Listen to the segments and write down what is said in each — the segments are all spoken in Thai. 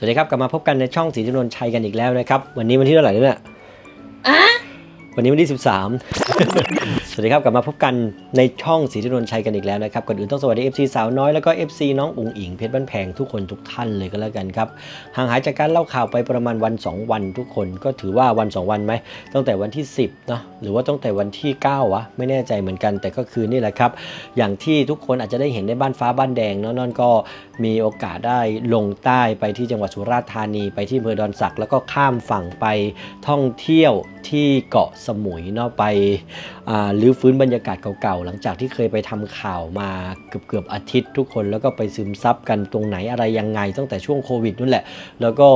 สวัสดีครับกลับมาพบกันในช่องสีจำนวนชัยกันอีกแล้วนะครับ วันนี้วันที่เท่าไหร่แล้วเนี่ยวันนี้วันที่ 13 สวัสดีครับกลับมาพบกันในช่องสีจำนนชัยกันอีกแล้วนะครับก่อนอื่นต้องสวัสดี FC สาวน้อยแล้วก็ FC น้องอุ๋งอิงเพชรบ้านแพงทุกคนทุกท่านเลยก็แล้วกันครับห่างหายจากการเล่าข่าวไปประมาณวัน 2 วันทุกคนก็ถือว่าวัน 2 วันไหมตั้งแต่วันที่ 10เนาะหรือว่าตั้งแต่วันที่9วะไม่แน่ใจเหมือนกัน แต่ก็คือนี่แหละครับ อย่างที่ทุกคนอาจจะได้เห็นในบ้านฟ้าบ้านแดงเนาะนั่นก็มีโอกาสได้ลงใต้ไปที่จังหวัดสุราษฎร์ธานีไปที่อำเภอดอนสักแล้วก็ข้ามฝั่งไปท่องเที่ยวที่เกาะสมุยเนาะไปรื้อฟื้นบรรยากาศเก่าๆ หลังจากที่เคยไปทำข่าวมาเกือบๆอาทิตย์ทุกคนแล้วก็ไปซึมซับกันตรงไหนอะไรยังไง ตั้งแต่ช่วงโควิดนู่นแหละ แล้วก็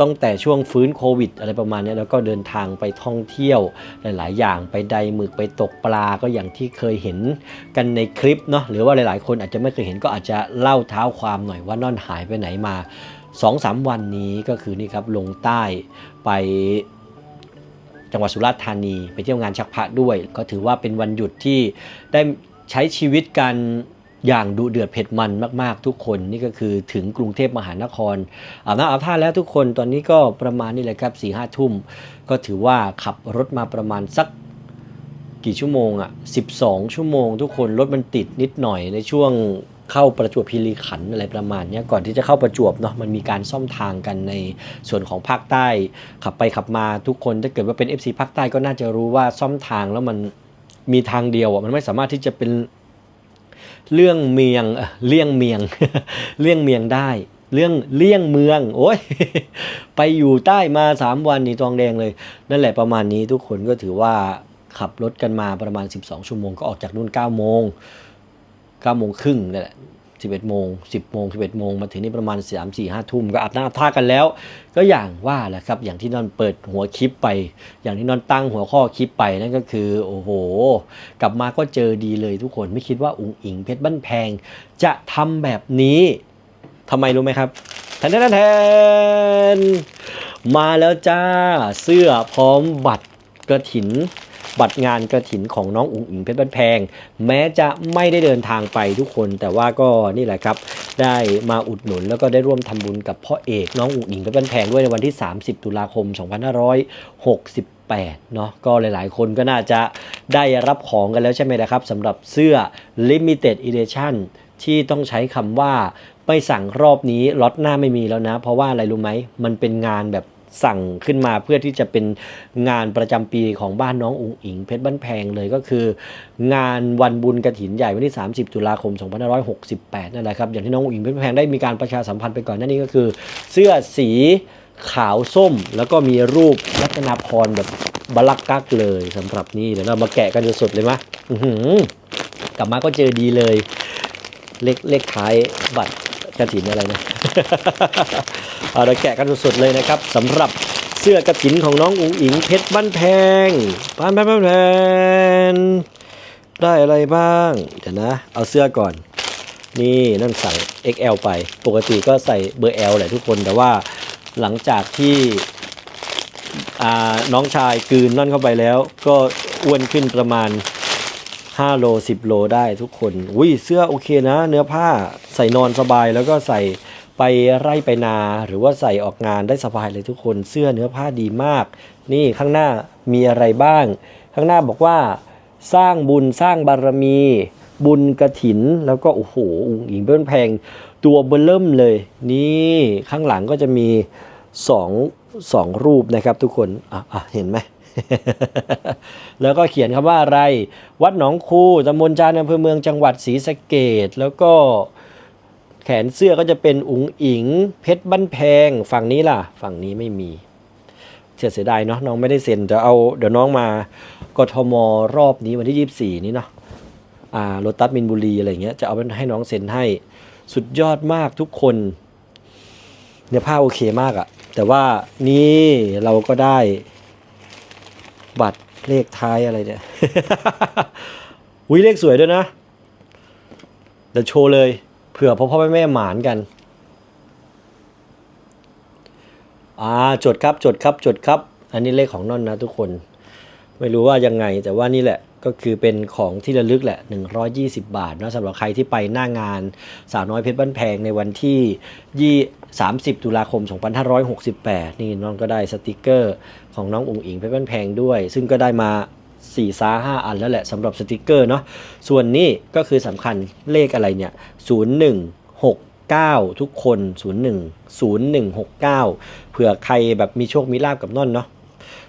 ตั้งแต่ช่วงฟื้นโควิด อะไรประมาณนี้แล้วก็เดินทางไปท่องเที่ยวหลายๆ อย่างไปไดหมึกไปตกปลาก็อย่างที่เคยเห็นกันในคลิปเนาะหรือว่าหลายๆ คนอาจจะไม่เคยเห็นก็อาจจะเล่าเท้าความหน่อยว่าน่อนหายไปไหนมา2อสวันนี้ก็คือนี่ครับลงใต้ไป จังหวัดสุราษฎร์ธานี ไปเที่ยวงานชักพระด้วย ก็ถือว่าเป็นวันหยุดที่ได้ใช้ชีวิตกันอย่างดุเดือดเผ็ดมันมาก ๆ ทุกคนนี่ก็คือถึงกรุงเทพมหานครอาบน้ำอาบท่าแล้วทุกคนตอนนี้ก็ประมาณนี่แหละครับสี่ห้าทุ่ม ก็ถือว่าขับรถมาประมาณสักกี่ชั่วโมงอะ12 ชั่วโมง ทุกคนรถมันติดนิดหน่อยในช่วง เข้าประจวบคีรีขันอะไรประมาณนี้ก่อนที่จะเข้าประจวบเนาะมันมีการซ่อมทางกันในส่วนของภาคใต้ ขับไปขับมาทุกคนถ้าเกิดว่าเป็น FC ภาคใต้ก็น่าจะรู้ว่าซ่อมทางแล้วมันมีทางเดียวอะมันไม่สามารถที่จะเป็นเรื่องเมียงเอ่อเลี่ยงเมียงเลี่ยงเมียงได้เรื่องเลี่ยงเมือง โอ้ยไปอยู่ใต้มา 3 วันนี่ทองแดงเลย นั่นแหละประมาณนี้ทุกคนก็ถือว่าขับรถกันมาประมาณ 12 ชั่วโมงก็ออกจากนู่น9โมง 9โมงครึ่งนั่แหละ11โมง10โมง11โมงมาถึงนี่ประมาณ3 4 5ทุ่มก็อาบน้ำอาบท่ากันแล้ว ก็อย่างว่าแหละครับ อย่างที่นอนเปิดหัวคลิปไป อย่างที่นอนตั้งหัวข้อคลิปไปนั่นก็คือ โอ้โห กลับมาก็เจอดีเลยทุกคนไม่คิดว่าอุ๋งอิงเพชรบ้านแพง จะทำแบบนี้ทำไมรู้ไหมครับแทนแทนแทนมาแล้วจ้าเสื้อพร้อมบัตรกระถิน บัตรงานกระถินของน้องอุ๋งอิงเพชรบ้านแพง แม้จะไม่ได้เดินทางไปทุกคน แต่ว่าก็นี่แหละครับ ได้มาอุดหนุนแล้วก็ได้ร่วมทำบุญกับพ่อเอกน้องอุ๋งอิงเพชรบ้านแพงด้วยในวันที่ 30 ตุลาคม 2568เนาะก็หลายๆ คนก็น่าจะได้รับของกันแล้วใช่ไหมนะครับสำหรับเสื้อ Limited Edition ที่ต้องใช้คำว่าไม่สั่งรอบนี้ล็อตหน้าไม่มีแล้วนะ เพราะว่าอะไรรู้ไหม มันเป็นงานแบบ สั่งขึ้นมาเพื่อที่จะเป็นงานประจำปีของบ้านน้องอุ๋งอิงเพชรบ้านแพงเลยก็คือ งานวันบุญกระถินใหญ่วันที่ 30 ตุลาคม 2568 นั่นแหละครับ อย่างที่น้องอุ๋งอิงเพชรบ้านแพงได้มีการประชาสัมพันธ์ไปก่อนนั่นนี่ก็คือ เสื้อสีขาวส้ม แล้วก็มีรูปรัตนาพรแบบบลักกักเลยสำหรับนี่เดี๋ยวเรามาแกะกันสดเลยมะอื้อหือกลับมาก็เจอดีเลย เลขเลขท้ายบัตร กระถินอะไรนะเอาเราแกะกันสดๆเลยนะครับสำหรับเสื้อกระถินของน้องอุ๋งอิงเพชรบ้านแพงบ้านแพงบ้านแพงได้อะไรบ้าง เดี๋ยวนะ เอาเสื้อก่อน นี่นั่นสั่ง XL ไป ปกติก็ใส่เบอร์ L แหละทุกคนแต่ว่าหลังจากที่น้องชายกืนนั่นเข้าไปแล้ว ก็อ้วนขึ้นประมาณ 5 โล 10 โลได้ทุกคนอุ้ยเสื้อโอเคนะ เนื้อผ้าใส่นอนสบายแล้วก็ใส่ไปไร่ไปนาหรือว่าใส่ออกงานได้สบายเลยทุกคนเสื้อเนื้อผ้าดีมาก นี่ข้างหน้ามีอะไรบ้าง ข้างหน้าบอกว่า สร้างบุญสร้างบารมี บุญกระถินแล้วก็โอ้โหอุ๋งอิงเบิ้ลแพงตัวเบลเริ่มเลย นี่ข้างหลังก็จะมีสองสองรูปนะครับทุกคนอะอะเห็นไหม แล้วก็เขียนคำว่าอะไร วัดหนองคูตำบลจานอำเภอเมืองจังหวัดศรีสะเกดแล้วก็แขนเสื้อก็จะเป็นอุ๋งอิง เพชรบ้านแพง ฝั่งนี้ล่ะ ฝั่งนี้ไม่มีเสียเสียดายเนาะน้องไม่ได้เซ็นเดี๋ยวเอาเดี๋ยวน้องมากทมรอบนี้วันที่ 24 นี้เนาะอ่าโรตัสมินบุรีอะไรเงี้ยจะเอาไปให้น้องเซ็นให้สุดยอดมากทุกคนเนื้อผ้าโอเคมากอะแต่ว่านี่เราก็ได้ บัตรเลขท้ายอะไรเนี่ย อุ้ยเลขสวยด้วยนะเดี๋ยวโชว์เลย เผื่อพ่อพ่อแม่แม่หมานกัน อ่าจดครับจดครับจดครับ อันนี้เลขของนอนนะทุกคน ไม่รู้ว่ายังไงแต่ว่านี่แหละ ก็คือเป็นของที่ระลึกแหละ 120 บาทนะสำหรับใครที่ไปหน้างานสาวน้อยเพชรบ้านแพงในวันที่ยี่30 ตุลาคม 2568 นี่น้องก็ได้สติกเกอร์ของน้องอุ๋งอิงเพชรบ้านแพงด้วย ซึ่งก็ได้มา4ซา5อันแล้วแหละสำหรับสติกเกอร์เนาะส่วนนี้ก็คือสำคัญเลขอะไรเนี่ย0169ทุกคน 01 0169 เผื่อใครแบบมีโชคมีลาบกับน่อนเนาะ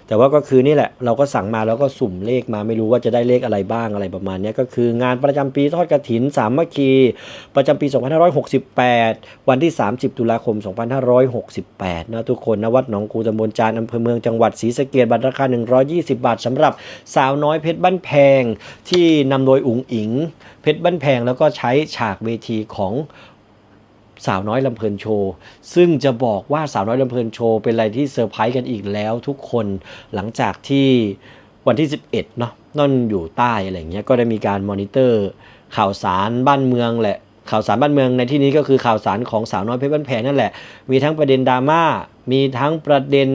แต่ว่าก็คือนี่แหละเราก็สั่งมาแล้วก็สุ่มเลขมาไม่รู้ว่าจะได้เลขอะไรบ้างอะไรประมาณนี้ก็คืองานประจำปีทอดกระถินสามัคคีประจำปี 2568 วันที่ 30 ตุลาคม 2568 นะทุกคนนะวัดหนองกูตำบลจานอำเภอเมืองจังหวัดศรีสะเกษบัตรราคา 120 บาทสำหรับสาวน้อยเพชรบ้านแพงที่นำโดยอุ๋งอิง เพชรบ้านแพงแล้วก็ใช้ฉากเวทีของ สาวน้อยลำเพลินโชว์ ซึ่งจะบอกว่าสาวน้อยลำเพลินโชว์เป็นอะไรที่เซอร์ไพรส์กันอีกแล้วทุกคนหลังจากที่วันที่ 11เนาะนั่นอยู่ใต้อะไรเงี้ยก็ได้มีการมอนิเตอร์ ข่าวสารบ้านเมืองแหละข่าวสารบ้านเมืองในที่นี้ก็คือข่าวสารของสาวน้อยเพชรบ้านแพงนั่นแหละ มีทั้งประเด็นดราม่า มีทั้งประเด็น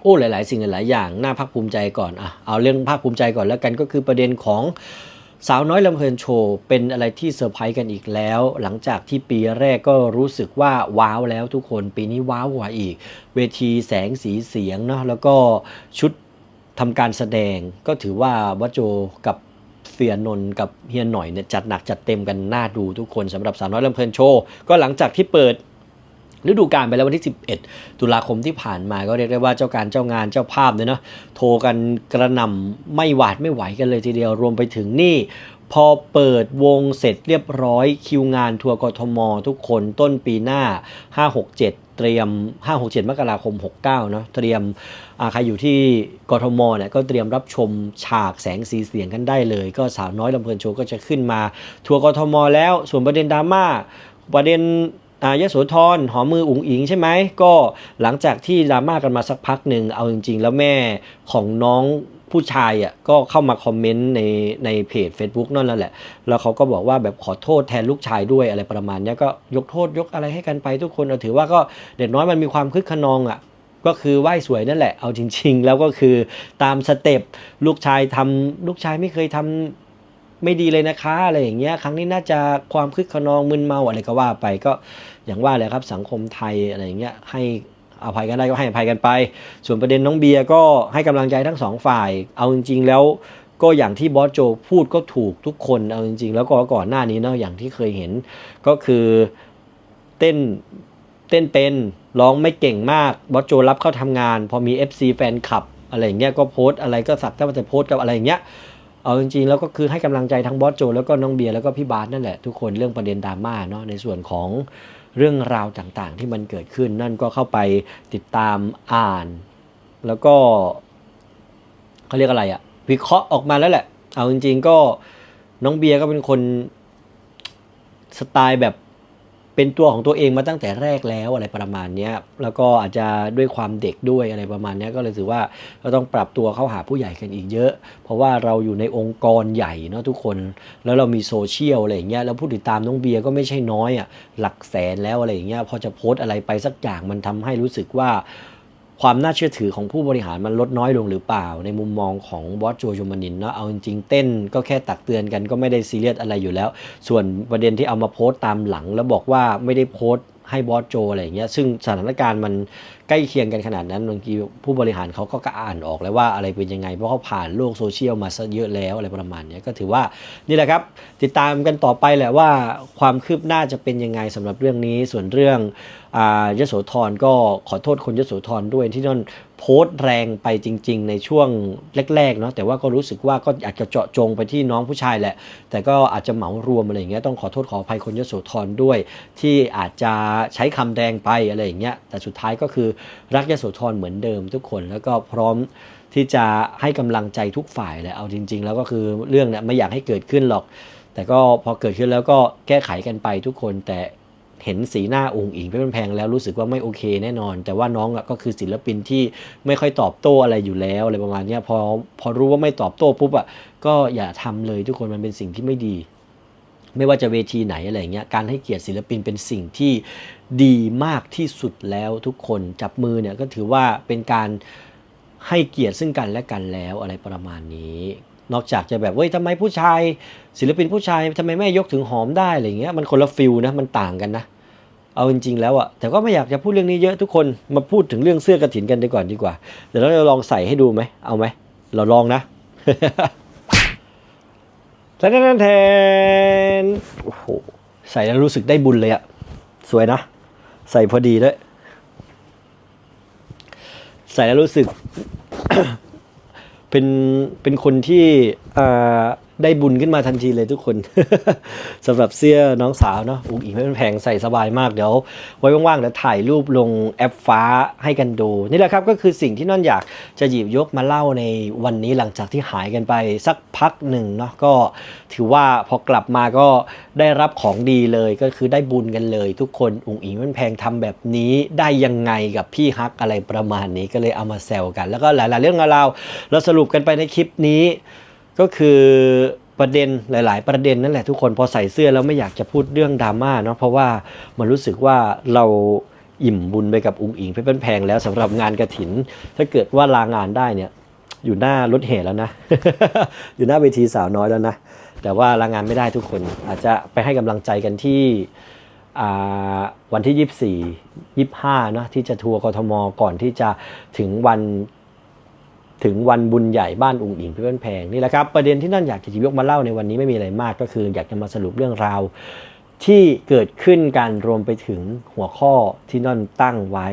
โอ้หลาย ๆ สิ่งหลาย ๆ อย่างน่าภาคภูมิใจก่อนอะเอาเรื่องภาคภูมิใจก่อนแล้วกันก็คือประเด็นของ สาวน้อยลำเพลินโชว์เป็นอะไรที่เซอร์ไพรส์กันอีกแล้ว หลังจากที่ปีแรกก็รู้สึกว่าว้าวแล้วทุกคนปีนี้ว้าวกว่าอีก เวทีแสงสีเสียงเนาะแล้วก็ชุดทำการแสดงก็ถือว่าวัจโจกับเสียนนกับเฮียหน่อยเนี่ยจัดหนักจัดเต็มกันน่าดูทุกคนสำหรับสาวน้อยลำเพลินโชว์ก็หลังจากที่เปิด ฤดูกาลไปแล้ววันที่ 11 ตุลาคมที่ผ่านมาก็เรียกได้ว่าเจ้าการเจ้างานเจ้าภาพเนี่ยเนาะโทรกันกระหน่ำไม่หวาดไม่ไหวกันเลยทีเดียวรวมไปถึงนี่ พอเปิดวงเสร็จเรียบร้อยคิวงานทัวร์กทม ทุกคนต้นปีหน้า 567 เตรียม 567 มกราคม 69 เนาะเตรียมใครอยู่ที่กทมเนี่ยก็เตรียมรับชมฉากแสงสีเสียงกันได้เลย ก็สาวน้อยลำเพลินโชว์ก็จะขึ้นมา ทัวร์กทม แล้วส่วนประเด็นดราม่าประเด็น ยโสธรหอมมืออุ๋งอิงใช่ไหมก็หลังจากที่ดราม่ากันมาสักพักหนึ่งเอาจริง ๆ แล้วแม่ของน้องผู้ชายอะก็เข้ามาคอมเมนต์ในในเพจ Facebook นั่นแล้วแหละ แล้วเขาก็บอกว่าแบบขอโทษแทนลูกชายด้วยอะไรประมาณนี้ก็ยกโทษยกอะไรให้กันไปทุกคนเอาถือว่าก็เด็กน้อยมันมีความคึกขนองอะก็คือไหว้สวยนั่นแหละ เอาจริง ๆ แล้วก็คือตามสเต็ปลูกชายทำลูกชายไม่เคยทำไม่ดีเลยนะคะอะไรอย่างเงี้ยครั้งนี้น่าจะความคึกขนองมึนเมาอะไรก็ว่าไปก็ อย่างว่าแหละครับสังคมไทยอะไรอย่างเงี้ยให้อภัยกันได้ก็ให้อภัยกันไป ส่วนประเด็นน้องเบียร์ก็ให้กำลังใจทั้งสองฝ่าย เอาจริง ๆ แล้วก็อย่างที่บอสโจพูดก็ถูกทุกคนเอาจริง ๆ แล้วก็ก่อนหน้านี้เนาะอย่างที่เคยเห็นก็คือเต้นเต้นเป็นร้องไม่เก่งมากบอสโจรับเข้าทำงาน พอมี FC แฟนคลับอะไรอย่างเงี้ยก็โพสต์อะไรก็สักแต่ว่าจะโพสต์กับอะไรอย่างเงี้ยเอาจริงๆแล้วก็คือให้กำลังใจทั้งบอสโจ แล้วก็น้องเบียร์แล้วก็พี่บาสนั่นแหละทุกคนเรื่องประเด็นดราม่าเนาะในส่วนของ เรื่องราวต่างๆ ที่มันเกิดขึ้น นั่นก็เข้าไปติดตามอ่าน แล้วก็เขาเรียกอะไรอะวิเคราะห์ออกมาแล้วแหละ เอาจริง ๆ ก็น้องเบียร์ก็เป็นคนสไตล์แบบ เป็นตัวของตัวเองมาตั้งแต่แรกแล้วอะไรประมาณนี้แล้วก็อาจจะด้วยความเด็กด้วยอะไรประมาณนี้ก็เลยถือว่าเราต้องปรับตัวเข้าหาผู้ใหญ่กันอีกเยอะ เพราะว่าเราอยู่ในองค์กรใหญ่เนาะทุกคน แล้วเรามีโซเชียลอะไรอย่างเงี้ยแล้วผู้ติดตามน้องเบียร์ก็ไม่ใช่น้อยอะหลักแสนแล้วอะไรอย่างเงี้ยพอจะโพสต์อะไรไปสักอย่างมันทำให้รู้สึกว่า ความน่าเชื่อถือของผู้บริหารมันลดน้อยลงหรือเปล่า ในมุมมองของบอสโจชมานินเนาะเอาจริงๆเต้นก็แค่ตักเตือนกันก็ไม่ได้ซีเรียสอะไรอยู่แล้ว ส่วนประเด็นที่เอามาโพสต์ตามหลัง แล้วบอกว่าไม่ได้โพสต์ให้บอสโจอะไรอย่างเงี้ยซึ่งสถานการณ์มัน ใกล้เคียงกันขนาดนั้นบางทีผู้บริหารเขาก็กอ่านออกแล้วว่าอะไรเป็นยังไง เพราะเขาผ่านโลกโซเชียลมาซะเยอะแล้วอะไรประมาณนี้ก็ถือว่านี่แหละครับ ติดตามกันต่อไปแหละว่าความคืบหน้าจะเป็นยังไงสำหรับเรื่องนี้ส่วนเรื่องอยโสธรก็ขอโทษคนยโสธรด้วยที่นั่นโพสต์แรงไปจริง ๆ ในช่วงแรกๆเนาะแต่ว่าก็รู้สึกว่าก็อาจจะเจาะจงไปที่น้องผู้ชายแหละ แต่ก็อาจจะเหมารวมอะไรอย่างเงี้ยต้องขอโทษขออภัยคนยโสธรด้วย ที่อาจจะใช้คำแรงไปอะไรอย่างเงี้ยแต่สุดท้ายก็คือรักยโสธรเหมือนเดิมทุกคนแล้วก็พร้อมที่จะให้กำลังใจทุกฝ่ายแหละเอาจริง ๆ แล้วก็คือเรื่องเนี้ยไม่อยากให้เกิดขึ้นหรอก แต่ก็พอเกิดขึ้นแล้วก็แก้ไขกันไปทุกคนแต่เห็นสีหน้าองค์อิงเพชรบ้านแพงแล้วรู้สึกว่าไม่โอเคแน่นอน แต่ว่าน้องก็คือศิลปินที่ไม่ค่อยตอบโต้อะไรอยู่แล้วอะไรประมาณนี้พอพอรู้ว่าไม่ตอบโต้ปุ๊บอะก็อย่าทำเลยทุกคนมันเป็นสิ่งที่ไม่ดี ไม่ว่าจะเวทีไหนอะไรเงี้ยการให้เกียรติศิลปินเป็นสิ่งที่ ดีมากที่สุดแล้วทุกคนจับมือเนี่ยก็ถือว่าเป็นการให้เกียรติซึ่งกันและกันแล้วอะไรประมาณนี้ นอกจากจะแบบเว้ยทำไมผู้ชาย ศิลปินผู้ชายทำไมไม่ยกถึงหอมได้อะไรเงี้ยมันคนละฟิลนะมันต่างกันนะ เอาจริงๆแล้วอะแต่ก็ไม่อยากจะพูดเรื่องนี้เยอะทุกคนมาพูดถึงเรื่องเสื้อกระถินกันดีกว่าดีกว่าเดี๋ยวเราลองใส่ให้ดูไหมเอาไหมเราลองนะแทนแทนโอ้โหใส่แล้วรู้สึกได้บุญเลยอะสวยนะ ใส่พอดีด้วย ใส่แล้วรู้สึก เป็นเป็นคนที่อ่า ได้บุญขึ้นมาทันทีเลยทุกคนสำหรับเสื้อน้องสาวเนาะอุ้งอิงไม่เป็นแพงใส่สบายมากเดี๋ยวไว้ว่างๆเดี๋ยวถ่ายรูปลงแอปฟ้าให้กันดู นี่แหละครับก็คือสิ่งที่น้อนอยากจะหยิบยกมาเล่าในวันนี้หลังจากที่หายกันไปสักพักหนึ่งเนาะก็ถือว่าพอกลับมาก็ได้รับของดีเลยก็คือได้บุญกันเลย ทุกคนอุ้งอิงไม่เป็นแพงทำแบบนี้ได้ยังไงกับพี่ฮักอะไรประมาณนี้ก็เลยเอามาแซวกัน แล้วก็หลายๆเรื่องราวเราสรุปกันไปในคลิปนี้ ก็คือประเด็นหลาย ๆ ประเด็นนั่นแหละทุกคนพอใส่เสื้อแล้วไม่อยากจะพูดเรื่องดราม่าเนาะเพราะว่ามันรู้สึกว่าเราอิ่มบุญไปกับอุ้งอิงเพชรแพงแล้วสำหรับงานกระถิน ถ้าเกิดว่าลางานได้เนี่ยอยู่หน้ารถแห่แล้วนะ อยู่หน้าเวทีสาวน้อยแล้วนะ แต่ว่าลางานไม่ได้ทุกคน อาจจะไปให้กำลังใจกันที่วันที่ 24 25เนะที่จะทัวร์กทมก่อนที่จะถึงวัน ถึงวันบุญใหญ่บ้านองค์อิงเพื่อนแพงนี่แหละครับประเด็นที่นั่นอยากจะยกมาเล่าในวันนี้ไม่มีอะไรมากก็คือ อยากจะมาสรุปเรื่องราวที่เกิดขึ้นการรวมไปถึงหัวข้อที่นั่นตั้งไว้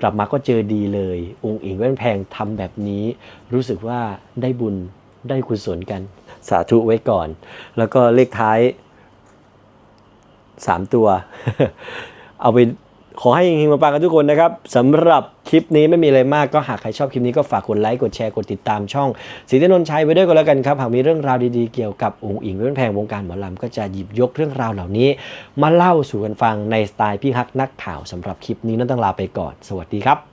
กลับมาก็เจอดีเลย องค์อิงเพื่นแพงทำแบบนี้ รู้สึกว่าได้บุญได้กุศลกัน สาธุไว้ก่อน แล้วก็เลขท้ายสามตัว เอาไป ขอให้ยิงมาปังกันทุกคนนะครับสำหรับคลิปนี้ไม่มีอะไรมากก็หากใครชอบคลิปนี้ก็ฝากกดไลค์กดแชร์กดติดตามช่องสีเทนนชัยไปด้วยก็แล้วกันครับหากมีเรื่องราวดีๆเกี่ยวกับองค์อิงเพื่องแพงวงการหมอลำก็จะหยิบยกเรื่องราวเหล่านี้ มาเล่าสู่กันฟังในสไตล์พี่ฮักนักข่าวสำหรับคลิปนี้นั่นต้องลาไปก่อน สวัสดีครับ